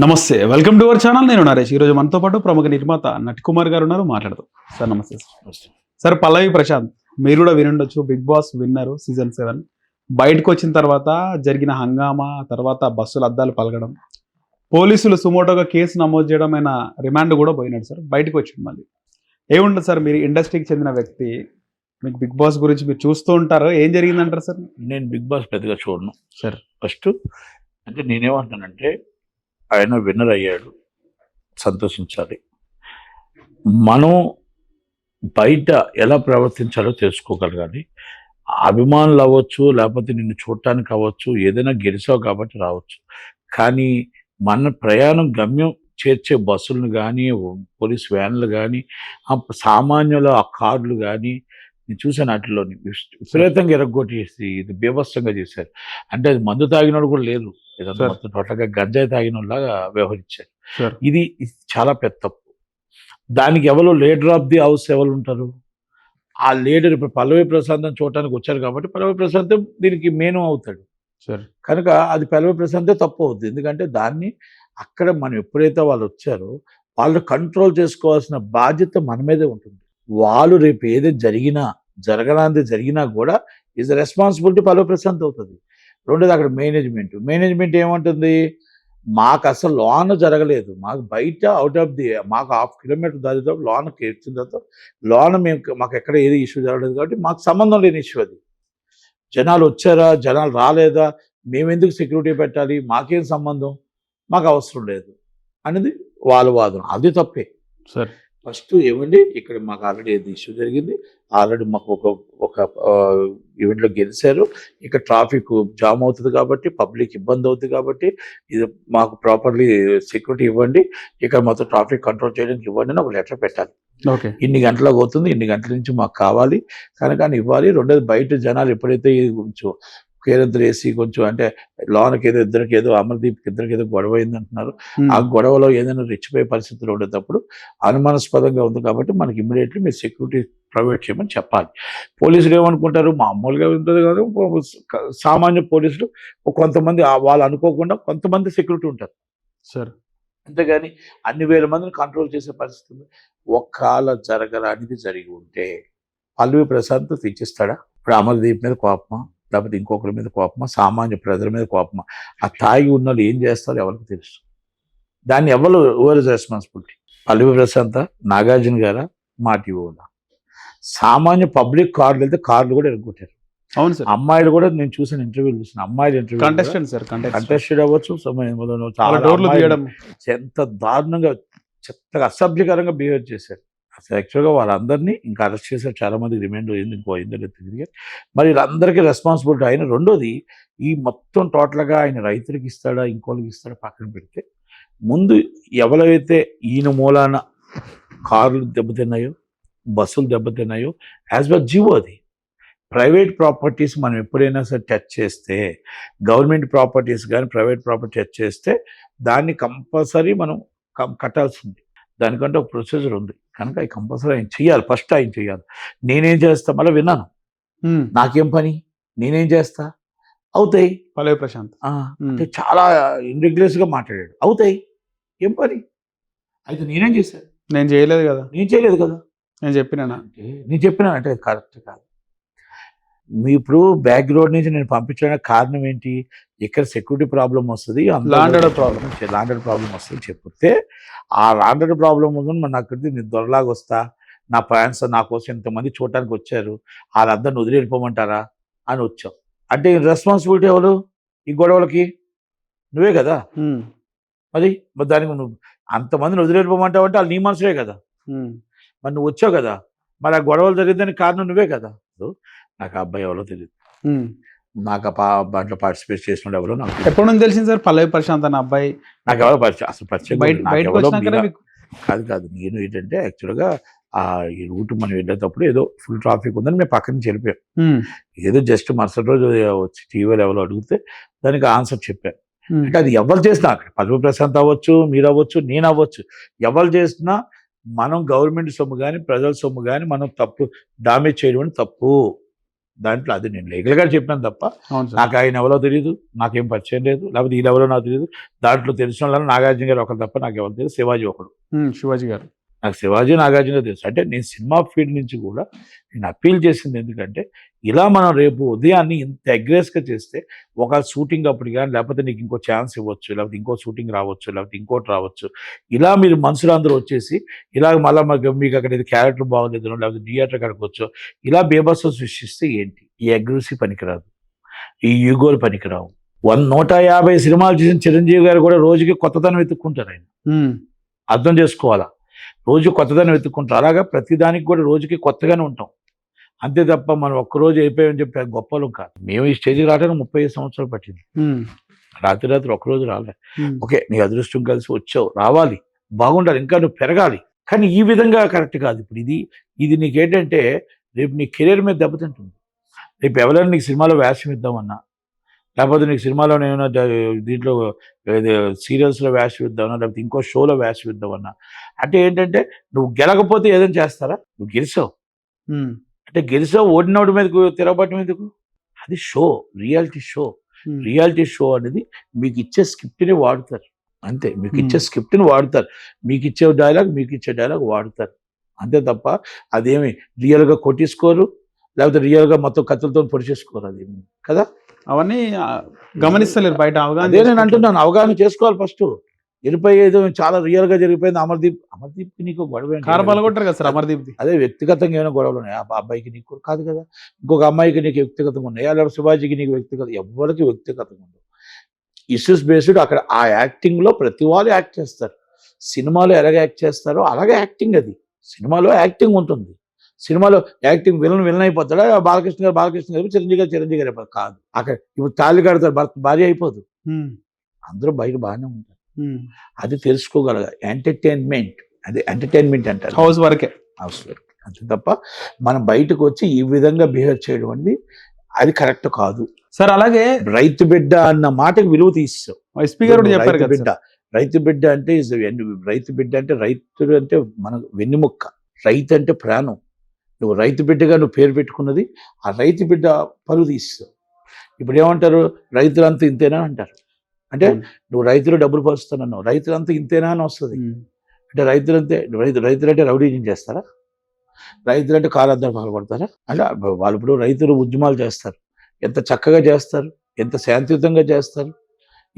నమస్తే welcome to our channel. నేను నరేష్. ఈరోజు మనతో పాటు ప్రముఖ నిర్మాత నటి కుమార్ గారు ఉన్నారు. మాట్లాడదాం. సార్ నమస్తే సార్. పల్లవి ప్రశాంత్ మీరు కూడా వినుండొచ్చు. Big Boss winner season seven. బయటకు వచ్చిన తర్వాత జరిగిన హంగామా తర్వాత బస్సుల అద్దాలు పలగడం పోలీసులు సుమోటోగా కేసు నమోదు చేయడం ఆయన రిమాండ్ కూడా పోయినాడు సార్. బయటకు వచ్చింది మళ్ళీ. ఏముంటుంది సార్ మీరు ఇండస్ట్రీకి చెందిన వ్యక్తి మీకు బిగ్ బాస్ గురించి మీరు చూస్తూ ఉంటారు. ఏం జరిగిందంటారు సార్? నేను బిగ్ బాస్ పెద్దగా చూడను. సార్. ఫస్ట్ అంటే నేనేమంటానంటే ఆయన విన్నర్ అయ్యాడు సంతోషించాలి. మనం బయట ఎలా ప్రవర్తించాలో తెలుసుకోగలగాలి. అభిమానులు అవ్వచ్చు లేకపోతే నిన్ను చూడటానికి అవ్వచ్చు ఏదైనా గెలిచావు కాబట్టి రావచ్చు. కానీ మన ప్రయాణం గమ్యం చేర్చే బస్సులను కానీ పోలీస్ వ్యాన్లు కానీ ఆ సామాన్యుల ఆ కార్లు కానీ నేను చూశాను వాటిలోని. విపరీతంగా ఎరగొట్టేసి ఇది బీభత్సంగా చేశారు. అంటే అది మందు తాగినోడు కూడా లేదు. ఇదంతా Sir. మొత్తం టోటల్గా గంజాయి తాగినలాగా వ్యవహరించారు. ఇది ఇది చాలా పెద్ద తప్పు. దానికి ఎవరు లీడర్ ఆఫ్ ది హౌస్ ఎవరు ఉంటారు? ఆ లీడర్ ఇప్పుడు పల్లవి ప్రశాంతం చూడటానికి వచ్చారు కాబట్టి పల్లవి ప్రశాంతం దీనికి మేను అవుతాడు. సార్. కనుక అది పల్లవి ప్రశాంతే తప్పు అవుతుంది ఎందుకంటే దాన్ని అక్కడ మనం ఎప్పుడైతే వాళ్ళు వచ్చారో వాళ్ళు కంట్రోల్ చేసుకోవాల్సిన బాధ్యత మన మీదే ఉంటుంది. వాళ్ళు రేపు ఏదైతే జరిగినా జరగనాంది జరిగినా కూడా ఈజ్ రెస్పాన్సిబిలిటీ పల్లవి ప్రశాంత్ అవుతుంది. రెండోది అక్కడ మేనేజ్మెంట్. మేనేజ్మెంట్ ఏమంటుంది? మాకు అసలు లోన్ జరగలేదు. మాకు బయట అవుట్ ఆఫ్ ది మాకు హాఫ్ కిలోమీటర్ దాటితో లోన్ వచ్చిన తర్వాత లోన్ మేము మాకు ఎక్కడ ఏది ఇష్యూ జరగలేదు కాబట్టి మాకు సంబంధం లేని ఇష్యూ అది. జనాలు వచ్చారా? జనాలు రాలేదా? మేము ఎందుకు సెక్యూరిటీ పెట్టాలి? మాకేం సంబంధం? మాకు అవసరం లేదు. అనేది వాళ్ళ వాదన. అది తప్పే. సరే ఫస్ట్ ఏమండి ఇక్కడ మాకు ఆల్రెడీ ఏది ఇష్యూ జరిగింది. ఆల్రెడీ మాకు ఒక ఒక ఈవెంట్లో గెలిచారు. ఇక్కడ ట్రాఫిక్ జామ్ అవుతుంది కాబట్టి పబ్లిక్ ఇబ్బంది అవుతుంది కాబట్టి ఇది మాకు ప్రాపర్లీ సెక్యూరిటీ ఇవ్వండి. ఇక్కడ మొత్తం ట్రాఫిక్ కంట్రోల్ చేయడానికి ఇవ్వండి అని ఒక లెటర్ పెట్టాలి. ఓకే. ఇన్ని గంటలకు అవుతుంది ఇన్ని గంటల నుంచి మాకు కావాలి. కనుక ఇవ్వాలి. రెండోది బయట జనాలు ఎప్పుడైతే ఇది కొంచెం కేరంతలు వేసి కొంచెం అంటే లోనకి ఏదో ఇద్దరికి ఏదో అమర్దీప్కి ఇద్దరికి ఏదో గొడవ అయింది అంటున్నారు ఆ గొడవలో ఏదైనా రెచ్చిపోయే పరిస్థితులు ఉండేటప్పుడు అనుమానాస్పదంగా ఉంది కాబట్టి మనకి ఇమ్మీడియట్లీ మీరు సెక్యూరిటీ ప్రొవైడ్ చేయమని చెప్పాలి. పోలీసులు ఏమనుకుంటారు? మామూలుగా ఉంటుంది కాదు. సామాన్య పోలీసులు కొంతమంది వాళ్ళు అనుకోకుండా కొంతమంది సెక్యూరిటీ ఉంటారు. సార్. అంతేగాని అన్ని వేల మందిని కంట్రోల్ చేసే పరిస్థితి ఉంది. ఒక్కల జరగరానిది జరిగి ఉంటే పల్లవి ప్రశాంత్ తెచ్చిస్తాడా ఇప్పుడు అమర్దీప్ మీద కోపమా? లేకపోతే ఇంకొకరి మీద కోపమా? సామాన్య ప్రజల మీద కోపమా? ఆ తాగి ఉన్న వాళ్ళు ఏం చేస్తారో ఎవరికి తెలుసు. దాన్ని ఎవరు ఓవర్ రెస్పాన్సిబిలిటీ పల్లవి ప్రశాంత్ నాగార్జున గారా? మాటి ఓనా సామాన్య పబ్లిక్ కార్లు వెళ్తే కార్లు కూడా ఎరగొట్టారు. అవును సార్. అమ్మాయిలు కూడా నేను చూసిన ఇంటర్వ్యూలు చూసిన అమ్మాయిలు ఇంటర్వ్యూ కంటెస్టెంట్ సార్ కంటెస్టెడ్ అవ్వచ్చు ఎంత దారుణంగా చెత్తగా అసభ్యకరంగా బిహేవ్ చేశారు. అసలు యాక్చువల్గా వాళ్ళందరినీ ఇంకా అరెస్ట్ చేశారు. చాలామందికి రిమైండ్ అయింది ఇంకో అయిందో లేదు మరి వీళ్ళందరికీ రెస్పాన్సిబిలిటీ ఆయన రెండోది ఈ మొత్తం టోటల్గా ఆయన రైతులకు ఇస్తాడా ఇంకోళ్ళకి ఇస్తాడా పక్కన పెడితే ముందు ఎవరైతే ఈయన మూలాన కార్లు దెబ్బతిన్నాయో బస్సులు దెబ్బతిన్నాయో యాజ్ వెల్ జీవో అది ప్రైవేట్ ప్రాపర్టీస్ మనం ఎప్పుడైనా సరే టచ్ చేస్తే గవర్నమెంట్ ప్రాపర్టీస్ కానీ ప్రైవేట్ ప్రాపర్టీ టచ్ చేస్తే దాన్ని కంపల్సరీ మనం కం- కట్టాల్సింది దానికంటే ఒక ప్రొసీజర్ ఉంది. కనుక అది కంపల్సరీ ఆయన చెయ్యాలి. ఫస్ట్ ఆయన చెయ్యాలి. నేనేం చేస్తా? మళ్ళీ విన్నాను. నాకేం పని? నేనేం చేస్తా? అవుతాయి. పల్లవి ప్రశాంత్. అంటే చాలా ఇండిగ్రెస్గా మాట్లాడాడు. అవుతాయి. ఏం పని? అయితే నేనేం చేశాను నేను చేయలేదు కదా. నేను చేయలేదు కదా. నేను చెప్పినా అంటే నేను చెప్పినా అంటే కరెక్ట్ కాదు. మీ ఇప్పుడు బ్యాక్ రోడ్ నుంచి నేను పంపించడానికి కారణం ఏంటి? ఇక్కడ సెక్యూరిటీ ప్రాబ్లం వస్తుంది Landed problem. లాండెడ్ ప్రాబ్లం వస్తుంది చెప్తే ఆ లాండెడ్ ప్రాబ్లం ఉంది మరి నాకు నేను దొరలాగా వస్తా నా ఫ్యాన్స్ నా కోసం ఇంతమంది చూడటానికి వచ్చారు వాళ్ళందరిని వదిలి వెళ్ళిపోమంటారా అని వచ్చాం. అంటే రెస్పాన్సిబిలిటీ ఎవరు? ఈ గొడవలకి? నువ్వే కదా? మరి మరి దానికి నువ్వు అంతమందిని వదిలి వెళ్ళిపోమంటావు అంటే వాళ్ళు నీ మనసులే కదా? మరి నువ్వు వచ్చావు కదా? మరి ఆ గొడవలు జరిగిందని కారణం నువ్వే కదా? నాకు ఆ అబ్బాయి ఎవరో తెలియదు. నాకు ఆ దాంట్లో పార్టిసిపేట్ చేసిన ఎవరో నాకు. ఎప్పటి నుంచి తెలిసింది సార్ పల్లవి ప్రశాంత్ అన్న అబ్బాయి? నాకు ఎవరో పరిచయం అసలు పరిచయం కాదు కాదు. నేను ఏంటంటే యాక్చువల్గా ఆ ఈ రూట్ మనం వెళ్ళేటప్పుడు ఏదో ఫుల్ ట్రాఫిక్ ఉందని మేము పక్క నుంచి వెళ్ళిపోయాం. ఉమ్, ఏదో జస్ట్ మరుసటి రోజు వచ్చి టీవీలో ఎవరో అడిగితే దానికి ఆన్సర్ చెప్పాను అంటే అది ఎవరు చేసినా అక్కడ పదవి ప్రశాంత్ అవ్వచ్చు మీరు అవ్వచ్చు నేను అవ్వచ్చు ఎవరు చేసినా మనం గవర్నమెంట్ సొమ్ము కానీ ప్రజల సొమ్ము కానీ మనం తప్పు డామేజ్ చేయడం తప్పు. దాంట్లో అది నేను లీగల్గా చెప్పాను తప్ప నాకు ఆయన ఎవరో తెలియదు నాకేం పరిచయం లేదు లేకపోతే వీళ్ళు ఎవరో నాకు తెలియదు దాంట్లో తెలిసిన వాళ్ళు నాగార్జున గారు ఒకరు తప్ప నాకు ఎవరు తెలియదు శివాజీ ఒకడు. శివాజీ గారు. నాకు శివాజీ నాగార్జున తెలుసు. అంటే నేను సినిమా ఫీల్డ్ నుంచి కూడా నేను అప్పీల్ చేసింది ఎందుకంటే ఇలా మనం రేపు ఉదయాన్ని ఇంత అగ్రెస్గా చేస్తే ఒక షూటింగ్ అప్పుడు కానీ లేకపోతే నీకు ఇంకో ఛాన్స్ ఇవ్వచ్చు లేకపోతే ఇంకో షూటింగ్ రావచ్చు లేకపోతే ఇంకోటి రావచ్చు. ఇలా మీరు మనుషులు అందరూ వచ్చేసి ఇలా మళ్ళీ మాకు మీకు అక్కడ ఇది క్యారెక్టర్ బాగోలేదు లేకపోతే థియేటర్ కడగవచ్చు ఇలా బేబస్సు సృష్టిస్తే ఏంటి? ఈ అగ్రెసివ్ పనికిరాదు. ఈ యూగోలు పనికిరావు. వన్ నూట యాభై సినిమాలు చేసిన చిరంజీవి గారు కూడా రోజుకి కొత్తదనం వెతుక్కుంటారు ఆయన. అర్థం చేసుకోవాలా? రోజు కొత్తదనం వెతుక్కుంటాం. అలాగా ప్రతిదానికి కూడా రోజుకి కొత్తగానే ఉంటాం. అంతే తప్ప మనం ఒక్కరోజు అయిపోయామని చెప్పి గొప్పలు కాదు. మేము ఈ స్టేజ్కి రావడానికి ముప్పై ఐదు సంవత్సరాలు పట్టింది. రాత్రి రాత్రి ఒక్కరోజు రాలే. ఓకే నీ అదృష్టం కలిసి వచ్చావు. రావాలి. బాగుండాలి. ఇంకా నువ్వు పెరగాలి. కానీ ఈ విధంగా కరెక్ట్ కాదు ఇప్పుడు ఇది. ఇది నీకేంటంటే రేపు నీ కెరీర్ మీద దెబ్బతింటుంది. రేపు ఎవరైనా నీకు సినిమాలో వేషం ఇద్దామన్నా లేకపోతే నీకు సినిమాలో ఏమైనా ద- దీంట్లో సీరియల్స్లో వేషం ఇద్దామన్నా లేకపోతే ఇంకో షోలో ఇద్దామన్నా అంటే ఏంటంటే నువ్వు గెలకపోతే ఏదైనా చేస్తారా? నువ్వు గెలిచావు. ఉమ్, అంటే గెలిచావు ఓడినోడి మీదకు తిరగబట్టం ఎందుకు అది show reality show. Reality show అనేది మీకు ఇచ్చే స్క్రిప్ట్ని వాడతారు. అంతే మీకు ఇచ్చే స్క్రిప్ట్ని వాడతారు. మీకు ఇచ్చే డైలాగ్ మీకు ఇచ్చే డైలాగ్ వాడతారు. అంతే తప్ప అదేమి రియల్గా కొట్టించుకోరు లేకపోతే రియల్గా మొత్తం కత్తులతో పొడిచేసుకోరు అదేమి కదా? అవన్నీ గమనిస్తలేరు బయట అవగాహన అదే నేను. అంటున్నాను అవగాహన చేసుకోవాలి ఫస్ట్. ఇరవై ఐదు చాలా రియల్గా జరిగిపోయింది అమర్దీప్. అమర్దీప్కి నీకు గొడవ ఏంటి? కారు పలగొట్టారు కదా సార్ అమర్దీప్ అదే వ్యక్తిగతంగా ఏమైనా గొడవలు ఉన్నాయా? ఆ అబ్బాయికి నీకు కాదు కదా. ఇంకొక అమ్మాయికి నీకు వ్యక్తిగతంగా ఉన్నాయా? లేదా శివాజీకి నీకు వ్యక్తిగత ఎవరికి వ్యక్తిగతంగా ఉండవు. ఇష్యూస్ బేస్డ్ అక్కడ ఆ యాక్టింగ్లో ప్రతి వాళ్ళు యాక్ట్ చేస్తారు. సినిమాలో ఎలాగ యాక్ట్ చేస్తారో అలాగే యాక్టింగ్ అది. సినిమాలో యాక్టింగ్ ఉంటుంది. సినిమాలో యాక్టింగ్ విలన్ విలన్ అయిపోతాడా? బాలకృష్ణ గారు బాలకృష్ణ గారు చిరంజీవి గారు చిరంజీవి గారు అయిపోతారు. కాదు. అక్కడ ఇప్పుడు తాళి కడతారు భర్త భార్య అయిపోదు. అందరూ బయట బాగానే ఉంటారు. అది తెలుసుకోగలగ. ఎంటర్టైన్మెంట్ అదే ఎంటర్టైన్మెంట్ అంటారు. హౌస్ వరకే. అవసరం అంతే తప్ప మనం బయటకు వచ్చి ఈ విధంగా బిహేవ్ చేయడం అనేది అది కరెక్ట్ కాదు. సార్ అలాగే రైతు బిడ్డ అన్న మాటకి విలువ తీస్తావు. ఎస్పీ గారు కూడా చెప్పారు రైతు బిడ్డ. రైతు బిడ్డ అంటే రైతు బిడ్డ అంటే రైతుడు అంటే మన వెన్నుముక్క. రైతు అంటే ప్రాణం. నువ్వు రైతు బిడ్డగా నువ్వు పేరు పెట్టుకున్నది ఆ రైతు బిడ్డ పరువు తీస్తావు ఇప్పుడు ఏమంటారు? రైతులంతా ఇంతేనా అంటారు. అంటే. నువ్వు రైతులు డబ్బులు పరుస్తున్నావు రైతులంతా ఇంతేనా అని వస్తుంది. అంటే రైతులంటే రైతు రైతులు అంటే రౌడీజం చేస్తారా? రైతులు అంటే కారార్థం పాల్పడతారా? అంటే వాళ్ళు ఇప్పుడు రైతులు ఉద్యమాలు చేస్తారు. ఎంత చక్కగా చేస్తారు ఎంత శాంతియుతంగా చేస్తారు.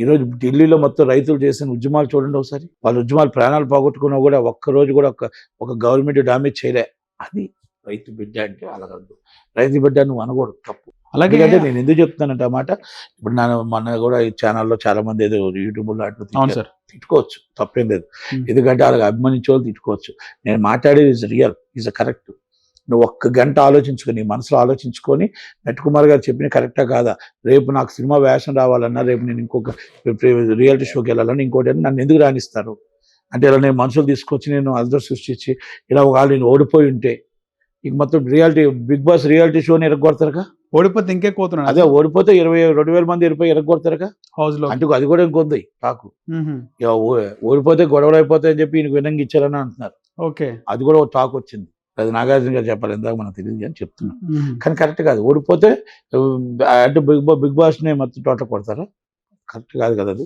ఈరోజు ఢిల్లీలో మొత్తం రైతులు చేసిన ఉద్యమాలు చూడండి ఒకసారి. వాళ్ళ ఉద్యమాలు ప్రాణాలు పోగొట్టుకున్నా కూడా ఒక్క రోజు కూడా ఒక ఒక గవర్నమెంట్ డామేజ్ చేయలే. అది రైతు బిడ్డ అంటే అలాగద్దు. రైతు బిడ్డ నువ్వు అనకూడదు తప్పు. అలాగే ఎందుకంటే నేను ఎందుకు చెప్తున్నానంటే మాట ఇప్పుడు నేను మన కూడా ఈ ఛానల్లో చాలా మంది ఏదో యూట్యూబ్లో అట్లా. సార్. తిట్టుకోవచ్చు. తప్పేం లేదు. ఎందుకంటే వాళ్ళకి అభిమానించే వాళ్ళు తిట్టుకోవచ్చు. నేను మాట్లాడేది ఇస్ రియల్ ఈజ్ కరెక్ట్ నువ్వు ఒక్క గంట ఆలోచించుకొని నీ మనసులో ఆలోచించుకొని నట్టుకుమార్ గారు చెప్పిన కరెక్టా కాదా? రేపు నాకు సినిమా వేషం రావాలన్నా రేపు నేను ఇంకొక రియాలిటీ షోకి వెళ్ళాలన్నా ఇంకోటి నన్ను ఎందుకు రాణిస్తారు అంటే ఇలా నేను మనుషులు తీసుకొచ్చి నేను అదర్ సృష్టించి ఇలా ఒకవేళ నేను ఓడిపోయి ఉంటే ఇంక మొత్తం రియాలిటీ బిగ్ బాస్ రియాలిటీ షోని ఎరగొడతారుగా? ఓడిపోతే ఇంకే కోతున్నాడు అదే ఓడిపోతే ఇరవై రెండు వేల మంది ఇరవై ఎరగొడతారుగా? హౌస్లో అంటే అది కూడా ఇంకొంది నాకు ఓడిపోతే గొడవలు అయిపోతాయని చెప్పి ఈయనకు వినంగా ఇచ్చారని అంటున్నారు. ఓకే. అది కూడా ఒక టాక్ వచ్చింది. అది నాగార్జున గారు చెప్పాలి ఇందాక మనకు తెలియదు అని చెప్తున్నాను ఉహు, కానీ కరెక్ట్ కాదు ఓడిపోతే అంటే బిగ్ బా బిగ్ బాస్ని మొత్తం టోటల్ కొడతారా? కరెక్ట్ కాదు కదా అది.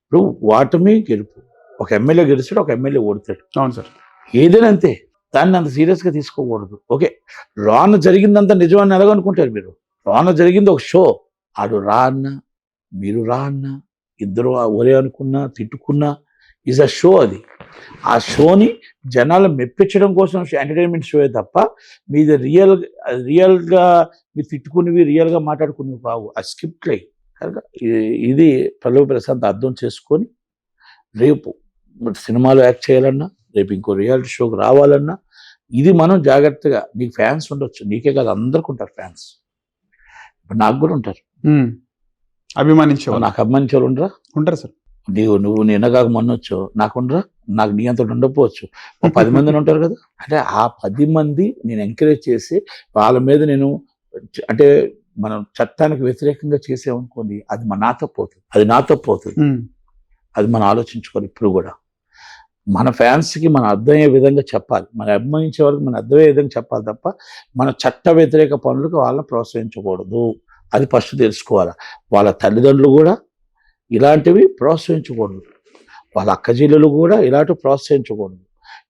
ఇప్పుడు వాటమి గెలుపు. ఒక ఎమ్మెల్యే గెలుస్తాడు ఒక ఎమ్మెల్యే ఓడతాడు అవును సార్. ఏదైనా అంతే. దాన్ని అంత సీరియస్గా తీసుకోకూడదు. ఓకే రాన జరిగిందంతా నిజమని ఎలాగనుకుంటారు మీరు? రాన జరిగింది ఒక షో ఆడు రా అన్న మీరు రా అన్న ఇద్దరు ఒరే అనుకున్నా తిట్టుకున్నా ఈజ్ అ షో అది. ఆ షోని జనాలు మెప్పించడం కోసం ఎంటర్టైన్మెంట్ షో తప్ప మీది రియల్ రియల్గా మీరు తిట్టుకునేవి రియల్గా మాట్లాడుకునేవి కావు. ఆ స్క్రిప్ట్లే కనుక ఇది పల్లవి ప్రశాంత్ అర్థం చేసుకొని రేపు సినిమాలో యాక్ట్ చేయాలన్నా రేపు ఇంకో రియాలిటీ షోకి రావాలన్నా ఇది మనం జాగ్రత్తగా నీకు ఫ్యాన్స్ ఉండొచ్చు నీకే కాదు అందరికి ఉంటారు ఫ్యాన్స్. ఇప్పుడు నాకు కూడా ఉంటారు. ఉమ్, అభిమానించేవాళ్ళు నాకు అభిమానించే వాళ్ళు ఉండరా? ఉంటారు సార్. నీవు నువ్వు నిన్నగాక మొన్నొచ్చు నాకుండరా నాకు నీ అంత ఉండకపోవచ్చు. పది మందిని ఉంటారు కదా? అంటే ఆ పది మంది నేను ఎంకరేజ్ చేసి వాళ్ళ మీద నేను అంటే మనం చట్టానికి వ్యతిరేకంగా చేసామనుకోండి అది మన నాతో పోతుంది. అది నాతో పోతుంది. అది మనం ఆలోచించుకోవాలి ఇప్పుడు కూడా. మన ఫ్యాన్స్కి మనం అర్థమయ్యే విధంగా చెప్పాలి. మన అభిమానించే వరకు మనం అర్థమయ్యే విధంగా చెప్పాలి తప్ప మన చట్ట వ్యతిరేక పనులకు వాళ్ళని ప్రోత్సహించకూడదు. అది ఫస్ట్ తెలుసుకోవాలి. వాళ్ళ తల్లిదండ్రులు కూడా ఇలాంటివి ప్రోత్సహించకూడదు. వాళ్ళ అక్కజీలు కూడా ఇలాంటివి ప్రోత్సహించకూడదు.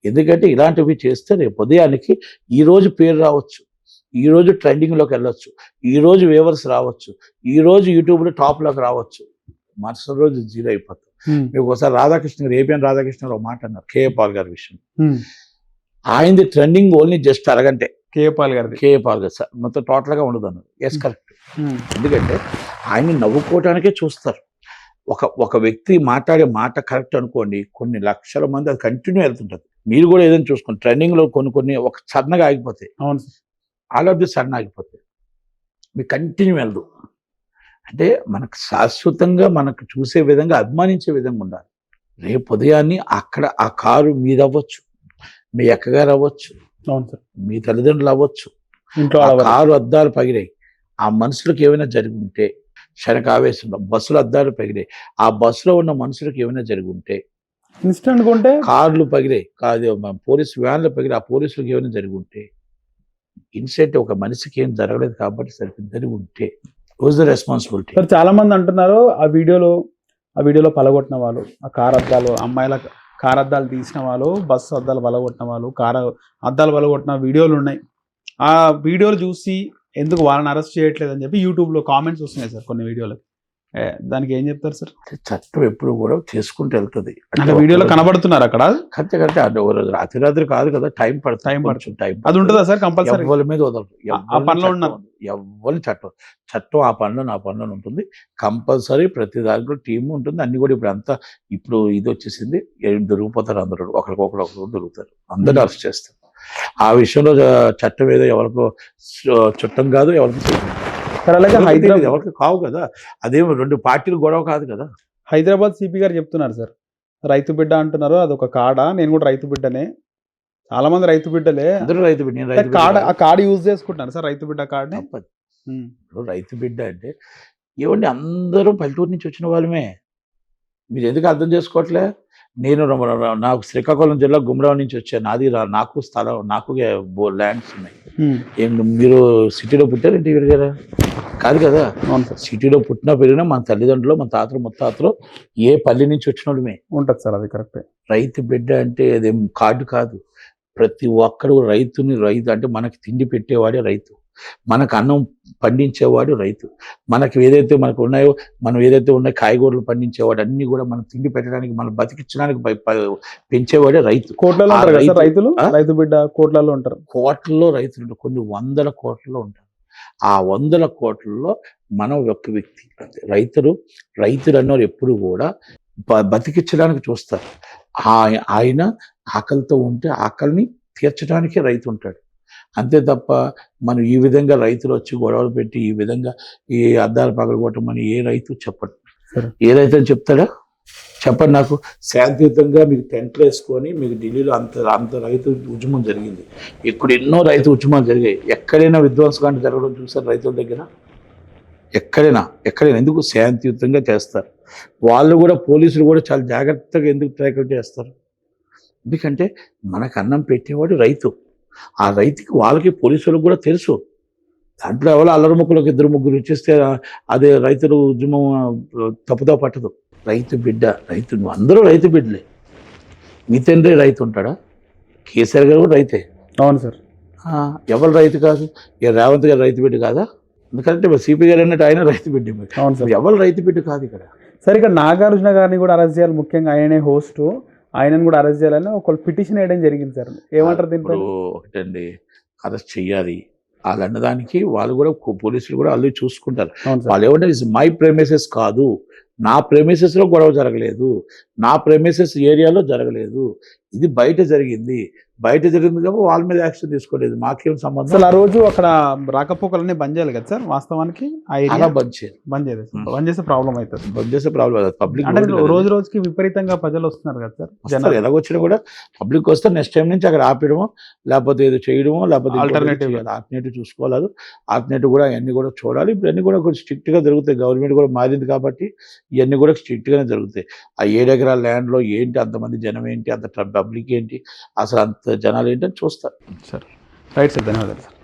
ఎందుకంటే ఇలాంటివి చేస్తే రేపు ఉదయానికి ఈ రోజు పేరు రావచ్చు. ఈరోజు ట్రెండింగ్లోకి వెళ్ళొచ్చు. ఈరోజు వేవర్స్ రావచ్చు. ఈరోజు యూట్యూబ్లో టాప్లోకి రావచ్చు. మరుసటి రోజు జీరో అయిపోతుంది. మీకు ఒకసారి రాధాకృష్ణ గారు ఏపీఎన్ రాధాకృష్ణ గారు ఒక మాట అన్నారు కేఏ పాల్ గారి విషయం. ఆయనది ట్రెండింగ్ ఓన్లీ జస్ట్ అరగంటే. కేఏ పాల్ గారిది. కేఏ పాల్ గారు సార్ మొత్తం టోటల్గా ఉండదు అన్నారు ఎస్ కరెక్ట్ ఎందుకంటే ఆయన నవ్వుకోవటానికే చూస్తారు. ఒక ఒక వ్యక్తి మాట్లాడే మాట కరెక్ట్ అనుకోండి కొన్ని లక్షల మంది అది కంటిన్యూ వెళ్తుంటుంది. మీరు కూడా ఏదైనా చూసుకోండి ట్రెండింగ్లో కొన్ని కొన్ని ఒక సడన్గా ఆగిపోతాయి. ఆల్ ఆఫ్ ది సడన్ ఆగిపోతాయి. మీకు కంటిన్యూ వెళ్దు. అంటే మనకు శాశ్వతంగా మనకు చూసే విధంగా అభిమానించే విధంగా ఉండాలి. రేపు ఉదయాన్ని అక్కడ ఆ కారు మీద అవ్వచ్చు మీ అక్కగారు అవ్వచ్చు. మీ తల్లిదండ్రులు అవ్వచ్చు. ఇంట్లో. కారు అద్దాలు పగిలాయి. ఆ మనుషులకు ఏమైనా జరిగి ఉంటే క్షణక ఆవేశంలో బస్సులు అద్దాలు పగిలాయి. ఆ బస్సులో ఉన్న మనుషులకు ఏమైనా జరిగి ఉంటే ఇన్స్టెంట్ కొంటే కార్లు పగిలాయి. కాదు పోలీసు వ్యాన్లు పగిలి ఆ పోలీసులకు ఏమైనా జరిగి ఉంటే ఇన్సిడెంట్ ఒక మనిషికి ఏం జరగలేదు కాబట్టి సరిగ్గా జరిగి ఉంటే వాజ్ ద రెస్పాన్సిబిలిటీ సార్ చాలా మంది అంటున్నారు ఆ వీడియోలో ఆ వీడియోలో పలగొట్టిన వాళ్ళు ఆ కార్ అద్దాలు అమ్మాయిల కార్ అద్దాలు తీసిన వాళ్ళు బస్సు అద్దాలు పలగొట్టిన వాళ్ళు కార్ అద్దాలు పలగొట్టిన వీడియోలు ఉన్నాయి. ఆ వీడియోలు చూసి ఎందుకు వాళ్ళని అరెస్ట్ చేయట్లేదు అని చెప్పి యూట్యూబ్లో కామెంట్స్ వస్తున్నాయి సార్ కొన్ని వీడియోలు దానికి ఏం చెప్తారు సార్? చట్టం ఎప్పుడు కూడా చేసుకుంటూ వెళ్తుంది. అంటే వీడియోలో కనబడుతున్నారు అక్కడ? Correct correct. అంటే ఓ రోజు రాత్రి రాత్రి కాదు కదా టైం పడుతుంది Time కొంచెం టైం అది ఉంటుందా సార్ కంపల్సరీ? ఎవరి మీద వదలరు. ఆ- పనిలో ఉన్నారు. ఎవరి చట్టం చట్టం ఆ పనిలో నా పనిలో ఉంటుంది. కంపల్సరీ ప్రతి దాంట్లో టీం ఉంటుంది. అన్ని కూడా ఇప్పుడు అంతా ఇప్పుడు ఇది వచ్చేసింది. దొరికిపోతారు అందరూ. ఒకరికొకరు ఒకరు దొరుకుతారు. అందరూ Hmm. అరెస్ట్ చేస్తారు. ఆ విషయంలో చట్టం ఏదో ఎవరికో చుట్టం కాదు ఎవరికి కాదు. సార్ అలాగే హైదరాబాద్ ఎవరికి కావు కదా. అదేమో రెండు పార్టీలు గొడవ కాదు కదా. హైదరాబాద్ సిపి గారు చెప్తున్నారు సార్. రైతు బిడ్డ అంటున్నారు అదొక కాడ? నేను కూడా రైతు బిడ్డనే. చాలా మంది రైతు బిడ్డలే. అందరూ రైతు బిడ్డ కార్డ్ ఆ. కార్డు యూజ్ చేసుకుంటున్నారు సార్ రైతు బిడ్డ. ఇప్పుడు రైతు బిడ్డ అంటే ఏమండి అందరూ పల్లెటూరు నుంచి వచ్చిన వాళ్ళమే. మీరు ఎందుకు అర్థం చేసుకోవట్లే? నేను నాకు శ్రీకాకుళం జిల్లా గుమరావు నుంచి వచ్చాను నాది నాకు స్థలం నాకు ల్యాండ్స్ ఉన్నాయి. ఏం మీరు సిటీలో పుట్టారు ఇంటి పెరిగారా కాదు కదా. సిటీలో పుట్టినా పెరిగినా మన తల్లిదండ్రులు మన తాతలు ముత్తాతలు ఏ పల్లె నుంచి వచ్చిన వాళ్ళమే ఉంటుంది సార్ అది కరెక్టే. రైతు బిడ్డ అంటే అదేం కార్డు కాదు. ప్రతి ఒక్కడు రైతుని రైతు అంటే మనకి తిండి పెట్టేవాడే రైతు. మనకు అన్నం పండించేవాడు రైతు. మనకి ఏదైతే మనకు ఉన్నాయో మనం ఏదైతే ఉన్నాయో కాయగూరలు పండించేవాడు అన్ని కూడా మనం తిండి పెట్టడానికి మనం బతికించడానికి పెంచేవాడే రైతు. కోట్లలో రైతులు? రైతు బిడ్డ కోట్లలో ఉంటారు. కోట్లలో రైతులు ఉంటారు. కొన్ని వందల కోట్లలో ఉంటారు. ఆ వందల కోట్లలో మనం ఒక వ్యక్తి. రైతులు రైతులు అన్నవారు ఎప్పుడు కూడా బతికించడానికి చూస్తారు. ఆ- ఆయన ఆకలితో ఉంటే ఆకలిని తీర్చడానికి రైతు ఉంటాడు. అంతే తప్ప మనం ఈ విధంగా రైతులు వచ్చి గొడవలు పెట్టి ఈ విధంగా ఈ అద్దాలు పగలగొట్టమని ఏ రైతు చెప్పడు. ఏ రైతు అని చెప్తాడా? చెప్పండి నాకు. శాంతియుతంగా మీకు టెంట్లు వేసుకొని మీకు ఢిల్లీలో అంత అంత రైతు ఉద్యమం జరిగింది. ఇక్కడ ఎన్నో రైతు ఉద్యమాలు జరిగాయి. ఎక్కడైనా విధ్వంసకాండ జరగడం చూసారు రైతుల దగ్గర? ఎక్కడైనా ఎక్కడైనా. ఎందుకు? శాంతియుతంగా చేస్తారు. వాళ్ళు కూడా పోలీసులు కూడా చాలా జాగ్రత్తగా ఎందుకు ట్రాకల్ చేస్తారు? ఎందుకంటే మనకు అన్నం పెట్టేవాడు రైతు. ఆ రైతుకి వాళ్ళకి పోలీసులకు కూడా తెలుసు. దాంట్లో ఎవరో అల్లరి ముక్కలకు ఇద్దరు ముగ్గురు ఇచ్చేస్తే అదే రైతుల ఉద్యమం తప్పుదో పట్టదు. రైతు బిడ్డ రైతు అందరూ రైతు బిడ్డలే. మీ తండ్రి రైతు ఉంటాడా? కేసీఆర్ గారు కూడా రైతే. అవును సార్. ఎవరు రైతు కాదు? ఇక రేవంత్ గారు రైతు బిడ్డ కాదా? ఎందుకంటే సిపి గారు అన్నట్టు ఆయన రైతు బిడ్డ. అవును సార్. ఎవరు రైతు బిడ్డ కాదు ఇక్కడ? సరే ఇక్కడ నాగార్జున గారిని కూడా అరెస్ట్ చేయాలి ముఖ్యంగా ఆయననే హోస్ట్. ఆయనను కూడా అరెస్ట్ చేయాలని ఒక పిటిషన్ వేయడం జరిగింది సార్. ఏమంటారు ఇప్పుడు ఒకటండి అరెస్ట్ చెయ్యాలి. వాళ్ళు అన్నదానికి వాళ్ళు కూడా పోలీసులు కూడా వాళ్ళు చూసుకుంటారు. వాళ్ళు ఏమంటే మై ప్రెమిసెస్ కాదు. నా premises లో గొడవ జరగలేదు. నా ప్రెమిసెస్ ఏరియాలో జరగలేదు. ఇది బయట జరిగింది. బయట జరిగింది కాబట్టి వాళ్ళ మీద యాక్షన్ తీసుకోలేదు. మాకేం సంబంధం? అసలు ఆ రోజు అక్కడ రాకపోకలన్నీ బంద్ చేయాలి కదా సార్? వాస్తవానికి ఆ అలా ఏరియా బంద్ చేయాలి. బంద్ చేయాలి. బంద్ చేస్తే ప్రాబ్లం అవుతుంది. బంద్ చేసే ప్రాబ్లం పబ్లిక్ అంటే రోజు రోజుకి విపరీతంగా ప్రజలు వస్తున్నారు కదా సార్? జనాలు. ఎలాగొచ్చినా కూడా పబ్లిక్ వస్తే నెక్స్ట్ టైం నుంచి అక్కడ ఆపడమో లేకపోతే ఏదో చేయడమో లేకపోతే Alternative. ఆల్టర్నేటివ్ చూసుకోవాలి ఆల్టర్నేటివ్ కూడా ఇవన్నీ కూడా చూడాలి. ఇప్పుడు అన్ని కూడా కొంచెం స్ట్రిక్ట్గా జరుగుతాయి. గవర్నమెంట్ కూడా మారింది కాబట్టి ఇవన్నీ కూడా స్ట్రిక్ట్ గానే జరుగుతాయి. ఆ ఏడు ఎకరాల ల్యాండ్లో ఏంటి అంతమంది జనం ఏంటి అంత పబ్లిక్ ఏంటి? అసలు అంత జనాలు ఏంటని చూస్తారు. సార్. రైట్ సార్ ధన్యవాదాలు సార్.